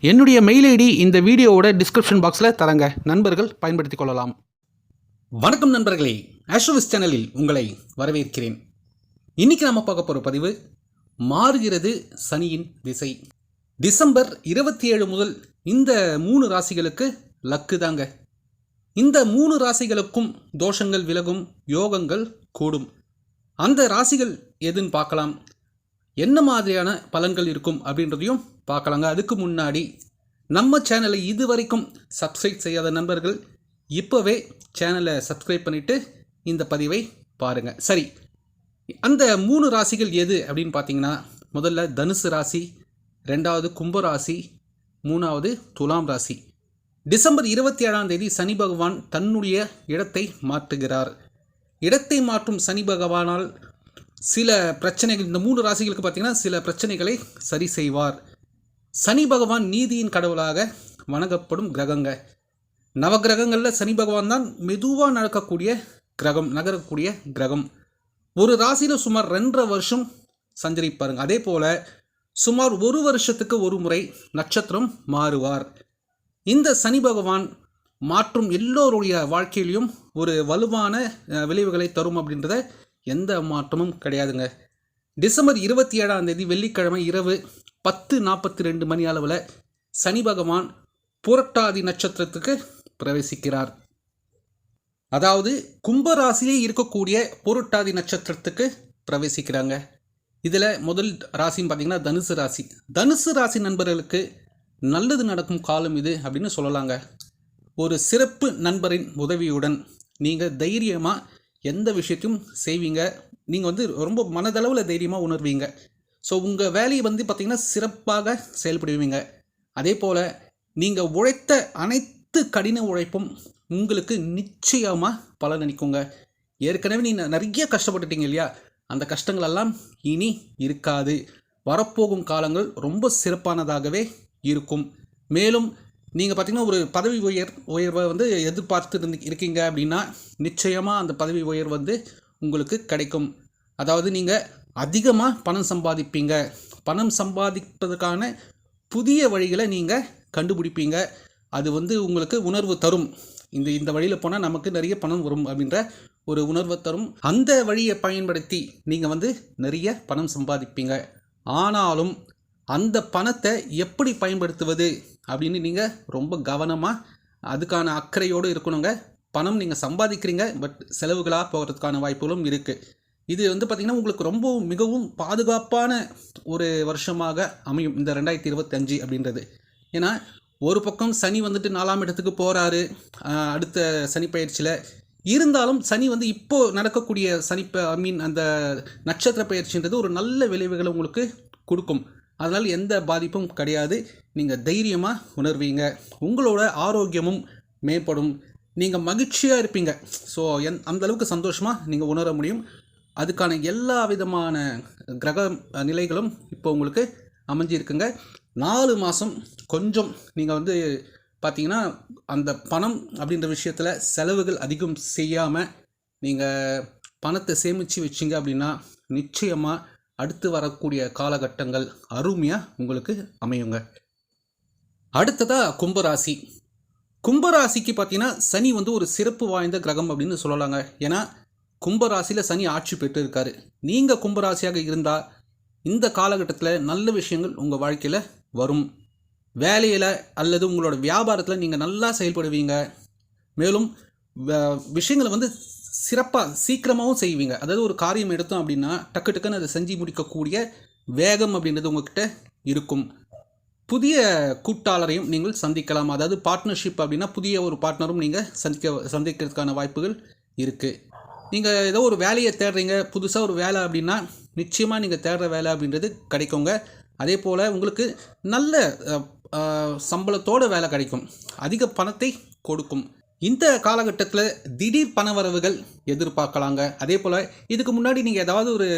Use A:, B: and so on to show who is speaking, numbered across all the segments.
A: என்னுடைய mail ID இந்த வீடியோவோட டிஸ்கிரிப்ஷன் பாக்ஸில் தரங்க. நண்பர்கள் பயன்படுத்திக் கொள்ளலாம். வணக்கம் நண்பர்களே. ஆஸ்ட்ரோவிஸ் சேனலில் உங்களை வரவேற்கிறேன். இன்னைக்கு நம்ம பார்க்க போகிற பதிவு மாறுகிறது சனியின் திசை. டிசம்பர் இருபத்தி ஏழு முதல் இந்த மூணு ராசிகளுக்கு லக்கு தாங்க. இந்த மூணு ராசிகளுக்கும் தோஷங்கள் விலகும் யோகங்கள் கூடும். அந்த ராசிகள் எதுன்னு பார்க்கலாம். என்ன மாதிரியான பலன்கள் இருக்கும் அப்படின்றதையும் பார்க்கலாங்க. அதுக்கு முன்னாடி நம்ம சேனலை இது வரைக்கும் சப்ஸ்கிரைப் செய்யாத நண்பர்கள் இப்போவே சேனலை சப்ஸ்கிரைப் பண்ணிவிட்டு இந்த பதிவை பாருங்கள் சரி அந்த மூணு ராசிகள் எது அப்படின்னு பார்த்தீங்கன்னா முதல்ல தனுசு ராசி ரெண்டாவது கும்ப ராசி மூணாவது துலாம் ராசி. டிசம்பர் இருபத்தி ஏழாம் தேதி சனி பகவான் தன்னுடைய இடத்தை மாற்றுகிறார். இடத்தை மாற்றும் சனி பகவானால் சில பிரச்சனைகள் இந்த மூணு ராசிகளுக்கு பார்த்தீங்கன்னா சில பிரச்சனைகளை சரி செய்வார். சனி பகவான் நீதியின் கடவுளாக வணங்கப்படும் கிரகங்க. நவகிரகங்களில் சனி பகவான் தான் மெதுவாக நடக்கக்கூடிய கிரகம் நகரக்கூடிய கிரகம். ஒரு ராசியில் சுமார் ரெண்டரை வருஷம் சஞ்சரிப்பாருங்க. அதே போல் சுமார் ஒரு வருஷத்துக்கு ஒரு முறை நட்சத்திரம் மாறுவார். இந்த சனி பகவான் மாற்றும் எல்லோருடைய வாழ்க்கையிலையும் ஒரு வலுவான விளைவுகளை தரும் அப்படின்றத எந்த மாற்றமும் கிடையாதுங்க. டிசம்பர் இருபத்தி ஏழாம் தேதி வெள்ளிக்கிழமை இரவு பத்து நாற்பத்தி ரெண்டு மணி அளவில் சனி பகவான் புரட்டாதி நட்சத்திரத்துக்கு பிரவேசிக்கிறார். அதாவது கும்பராசிலே இருக்கக்கூடிய புரட்டாதி நட்சத்திரத்துக்கு பிரவேசிக்கிறாங்க. இதில் முதல் ராசின்னு பார்த்தீங்கன்னா தனுசு ராசி. தனுசு ராசி நண்பர்களுக்கு நல்லது நடக்கும் காலம் இது அப்படின்னு சொல்லலாங்க. ஒரு சிறப்பு நண்பரின் உதவியுடன் நீங்கள் தைரியமாக எந்த விஷயத்தையும் செய்வீங்க. நீங்கள் வந்து ரொம்ப மனதளவில் தைரியமாக உணர்வீங்க. ஸோ உங்கள் வேலையை வந்து பார்த்திங்கன்னா சிறப்பாக செயல்படுவீங்க. அதே போல் நீங்கள் உழைத்த அனைத்து கடின உழைப்பும் உங்களுக்கு நிச்சயமாக பலனளிக்குங்க ஏற்கனவே நீ நிறைய கஷ்டப்பட்டுட்டீங்க இல்லையா? அந்த கஷ்டங்களெல்லாம் இனி இருக்காது. வரப்போகும் காலங்கள் ரொம்ப சிறப்பானதாகவே இருக்கும். மேலும் நீங்கள் பார்த்தீங்கன்னா ஒரு பதவி உயர் உயர்வை வந்து எதிர்பார்த்து இருந்து- இருக்கீங்க அப்படின்னா நிச்சயமாக அந்த பதவி உயர்வு வந்து உங்களுக்கு கிடைக்கும். அதாவது நீங்கள் அதிகமாக பணம் சம்பாதிப்பீங்க. பணம் சம்பாதிப்பதற்கான புதிய வழிகளை நீங்கள் கண்டுபிடிப்பீங்க. அது வந்து உங்களுக்கு உணர்வு தரும். இந்த இந்த வழியில் போனால் நமக்கு நிறைய பணம் வரும் அப்படின்ற ஒரு உணர்வை தரும். அந்த வழியை பயன்படுத்தி நீங்கள் வந்து நிறைய பணம் சம்பாதிப்பீங்க. ஆனாலும் அந்த பணத்தை எப்படி பயன்படுத்துவது அப்படின்னு நீங்கள் ரொம்ப கவனமாக அதுக்கான அக்கறையோடு இருக்கணுங்க. பணம் நீங்கள் சம்பாதிக்கிறீங்க பட் செலவுகளாக போகிறதுக்கான வாய்ப்புகளும் இருக்குது இது வந்து பார்த்திங்கன்னா உங்களுக்கு ரொம்ப மிகவும் பாதுகாப்பான ஒரு வருஷமாக அமையும் இந்த ரெண்டாயிரத்தி இருபத்தஞ்சு அப்படின்றது. ஏன்னா ஒரு பக்கம் சனி வந்துட்டு நாலாம் இடத்துக்கு போகிறாரு அடுத்த சனி பயிற்சியில். இருந்தாலும் சனி வந்து இப்போ நடக்கக்கூடிய சனி ஐ மீன் அந்த நட்சத்திர பயிற்சின்றது ஒரு நல்ல விளைவுகளை உங்களுக்கு கொடுக்கும். அதனால் எந்த பாதிப்பும் கிடையாது. நீங்கள் தைரியமாக உணர்வீங்க. உங்களோட ஆரோக்கியமும் மேம்படும். நீங்கள் மகிழ்ச்சியாக இருப்பீங்க. ஸோ என் அந்த அளவுக்கு சந்தோஷமாக நீங்கள் உணர முடியும். அதுக்கான எல்லா விதமான கிரக நிலைகளும் இப்போ உங்களுக்கு அமைஞ்சிருக்குங்க. நாலு மாதம் கொஞ்சம் நீங்கள் வந்து பார்த்தீங்கன்னா அந்த பணம் அப்படின்ற விஷயத்தில் செலவுகள் அதிகம் செய்யாமல் நீங்கள் பணத்தை சேமித்து வச்சிங்க அப்படின்னா நிச்சயமாக அடுத்து வரக்கூடிய காலகட்டங்கள் அருமையாக உங்களுக்கு அமையுங்க. அடுத்ததாக கும்பராசி. கும்பராசிக்கு பார்த்தீங்கன்னா சனி வந்து ஒரு சிறப்பு வாய்ந்த கிரகம் அப்படின்னு சொல்லலாங்க. ஏன்னா கும்பராசியில் சனி ஆட்சி பெற்று இருக்காரு நீங்கள் கும்பராசியாக இருந்தால் இந்த காலகட்டத்தில் நல்ல விஷயங்கள் உங்கள் வாழ்க்கையில் வரும். வேலையில் அல்லது உங்களோட வியாபாரத்தில் நீங்கள் நல்லா செயல்படுவீங்க. மேலும் வ- விஷயங்களை வந்து சிறப்பாக சீக்கிரமாகவும் செய்வீங்க. அதாவது ஒரு காரியம் எடுத்தோம் அப்படின்னா டக்கு டக்குன்னு அதை செஞ்சு முடிக்கக்கூடிய வேகம் அப்படின்றது உங்ககிட்ட இருக்கும். புதிய கூட்டாளரையும் நீங்கள் சந்திக்கலாம். அதாவது பார்ட்னர்ஷிப் அப்படின்னா புதிய ஒரு பார்ட்னரும் நீங்கள் சந்திக்க சந்திக்கிறதுக்கான வாய்ப்புகள் இருக்குது நீங்கள் ஏதோ ஒரு வேலையை தேடுறீங்க புதுசாக ஒரு வேலை அப்படின்னா நிச்சயமாக நீங்கள் தேடுற வேலை அப்படின்றது கிடைக்குங்க. அதே போல் உங்களுக்கு நல்ல சம்பளத்தோடு சம்பளத்தோட வேலை கிடைக்கும். அதிக பணத்தை கொடுக்கும். இந்த காலகட்டத்தில் திடீர் பண வரவுகள் எதிர்பார்க்கலாங்க. அதே போல் இதுக்கு முன்னாடி நீங்கள் ஏதாவது ஒரு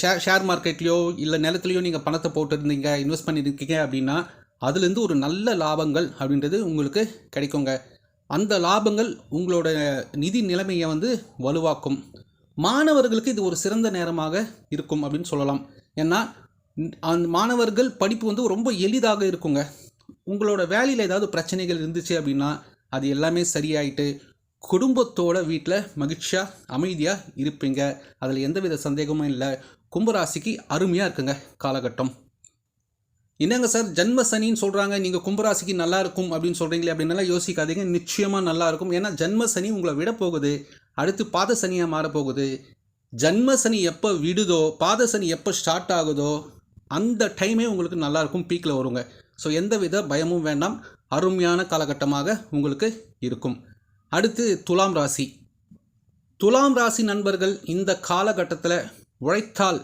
A: ஷேர் ஷேர் மார்க்கெட்லேயோ இல்லை நிலத்துலையோ நீங்கள் பணத்தை போட்டுருந்தீங்க இன்வெஸ்ட் பண்ணியிருக்கீங்க அப்படின்னா அதுலேருந்து ஒரு நல்ல லாபங்கள் அப்படின்றது உங்களுக்கு கிடைக்குங்க. அந்த லாபங்கள் உங்களோட நிதி நிலைமையை வந்து வலுவாக்கும். மாணவர்களுக்கு இது ஒரு சிறந்த நேரமாக இருக்கும் அப்படின்னு சொல்லலாம். ஏன்னா அந்த மாணவர்கள் படிப்பு வந்து ரொம்ப எளிதாக இருக்குங்க. உங்களோட வேலையில் ஏதாவது பிரச்சனைகள் இருந்துச்சு அப்படின்னா அது எல்லாமே சரியாயிட்டு குடும்பத்தோட வீட்டில் மகிழ்ச்சியாக அமைதியாக இருப்பீங்க. அதில் எந்தவித சந்தேகமும் இல்லை. கும்பராசிக்கு அருமையாக இருக்குங்க காலகட்டம். என்னங்க சார் ஜென்ம சனின்னு சொல்கிறாங்க நீங்கள் கும்பராசிக்கு நல்லா இருக்கும் அப்படின்னு சொல்கிறீங்களே அப்படின்னால யோசிக்காதீங்க நிச்சயமாக நல்லா இருக்கும். ஏன்னா ஜென்ம சனி உங்களை விட போகுது. அடுத்து பாத சனியாக மாறப்போகுது ஜென்ம சனி எப்போ விடுதோ பாத சனி எப்போ ஸ்டார்ட் ஆகுதோ அந்த டைமே உங்களுக்கு நல்லாயிருக்கும் பீக்கில் வருங்க. ஸோ எந்தவித பயமும் வேண்டாம். அருமையான காலகட்டமாக உங்களுக்கு இருக்கும். அடுத்து துலாம் ராசி. துலாம் ராசி நண்பர்கள் இந்த காலகட்டத்தில் உழைத்தால்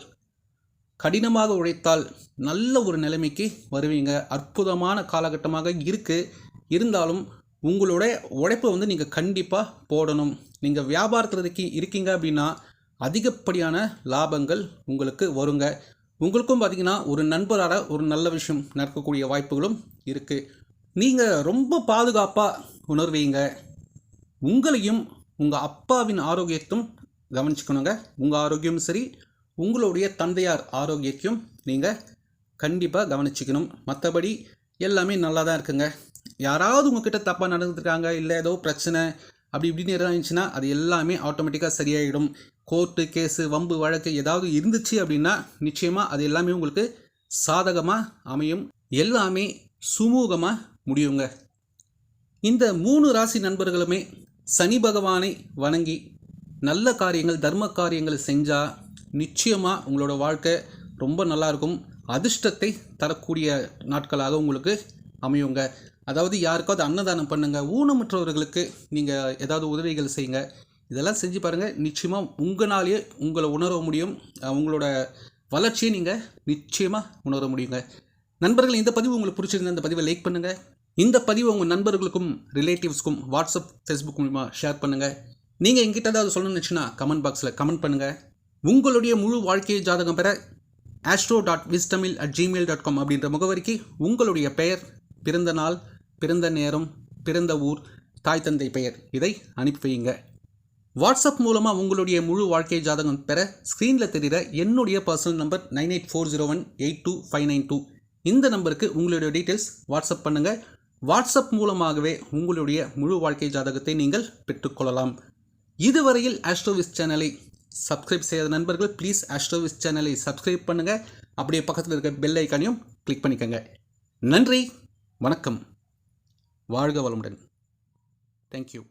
A: கடினமாக உழைத்தால் நல்ல ஒரு நிலைமைக்கு வருவீங்க. அற்புதமான காலகட்டமாக இருக்குது இருந்தாலும் உங்களுடைய உழைப்பை வந்து நீங்கள் கண்டிப்பாக போடணும். நீங்கள் வியாபாரத்துக்கு இருக்கீங்க அப்படின்னா அதிகப்படியான லாபங்கள் உங்களுக்கு வருங்க. உங்களுக்கும் பார்த்திங்கன்னா ஒரு நண்பரால் ஒரு நல்ல விஷயம் நடக்கக்கூடிய வாய்ப்புகளும் இருக்குது நீங்கள் ரொம்ப பாதுகாப்பாக உணர்வீங்க உங்களையும் உங்கள் அப்பாவின் ஆரோக்கியத்தும் கவனிச்சுக்கணுங்க. உங்கள் ஆரோக்கியமும் சரி உங்களுடைய தந்தையார் ஆரோக்கியத்தையும் நீங்கள் கண்டிப்பாக கவனிச்சிக்கணும். மற்றபடி எல்லாமே நல்லா தான் இருக்குங்க. யாராவது உங்ககிட்ட தப்பாக நடந்துருக்காங்க இல்லை ஏதோ பிரச்சனை அப்படி இப்படின்னு இருந்துச்சுன்னா அது எல்லாமே ஆட்டோமேட்டிக்காக சரியாயிடும். கோர்ட்டு கேஸு வம்பு வழக்கு ஏதாவது இருந்துச்சு அப்படின்னா நிச்சயமாக அது எல்லாமே உங்களுக்கு சாதகமாக அமையும். எல்லாமே சுமூகமாக முடியுங்க. இந்த மூணு ராசி நண்பர்களுமே சனி பகவானை வணங்கி நல்ல காரியங்கள் தர்ம காரியங்கள் செஞ்சால் நிச்சயமாக உங்களோட வாழ்க்கை ரொம்ப நல்லா இருக்கும் அதிர்ஷ்டத்தை தரக்கூடிய நாட்களாக உங்களுக்கு அமையுங்க. அதாவது யாருக்காவது அன்னதானம் பண்ணுங்கள் ஊனமுற்றவர்களுக்கு நீங்கள் ஏதாவது உதவிகள் செய்யுங்க. இதெல்லாம் செஞ்சு பாருங்கள் நிச்சயமாக உங்களாலேயே உங்களை உணர முடியும். உங்களோட வளர்ச்சியை நீங்கள் நிச்சயமாக உணர முடியுங்க. நண்பர்கள் இந்த பதிவு உங்களுக்கு பிடிச்சிருந்தா இந்த பதிவை லைக் பண்ணுங்கள் இந்த பதிவை உங்கள் நண்பர்களுக்கும் ரிலேட்டிவ்ஸ்க்கும் வாட்ஸ்அப் ஃபேஸ்புக் மூலிமா ஷேர் பண்ணுங்கள் நீங்கள் எங்கிட்ட ஏதாவது சொல்லணும்னு நினச்சுன்னா கமெண்ட் பாக்ஸில் கமெண்ட் பண்ணுங்கள் உங்களுடைய முழு வாழ்க்கையை ஜாதகம் பெற ஆஸ்ட்ரோ டாட் விஸ்டமில் அட் ஜிமெயில் டாட் காம் அப்படின்ற முகவரிக்கு உங்களுடைய பெயர் பிறந்த நாள் பிறந்த நேரம் பிறந்த ஊர் தாய் தந்தை பெயர் இதை அனுப்பி வையுங்க. வாட்ஸ்அப் மூலமாக உங்களுடைய முழு வாழ்க்கை ஜாதகம் பெற ஸ்க்ரீனில் தெரிகிற என்னுடைய personal number nine eight four zero one eight two five nine two. இந்த நம்பருக்கு உங்களுடைய டீட்டெயில்ஸ் வாட்ஸ்அப் பண்ணுங்கள் வாட்ஸ்அப் மூலமாகவே உங்களுடைய முழு வாழ்க்கை ஜாதகத்தை நீங்கள் பெற்றுக்கொள்ளலாம். இதுவரையில் ஆஸ்ட்ரோவிஸ் சேனலை சப்ஸ்கிரைப் செய்யாத நண்பர்கள் ப்ளீஸ் ஆஸ்ட்ரோவிஸ் சேனலை சப்ஸ்கிரைப் பண்ணுங்கள் அப்படியே பக்கத்தில் இருக்க பெல் ஐக்கானையும் கிளிக் பண்ணிக்கோங்க. நன்றி வணக்கம். வாழ்க வளமுடன். தேங்க்யூ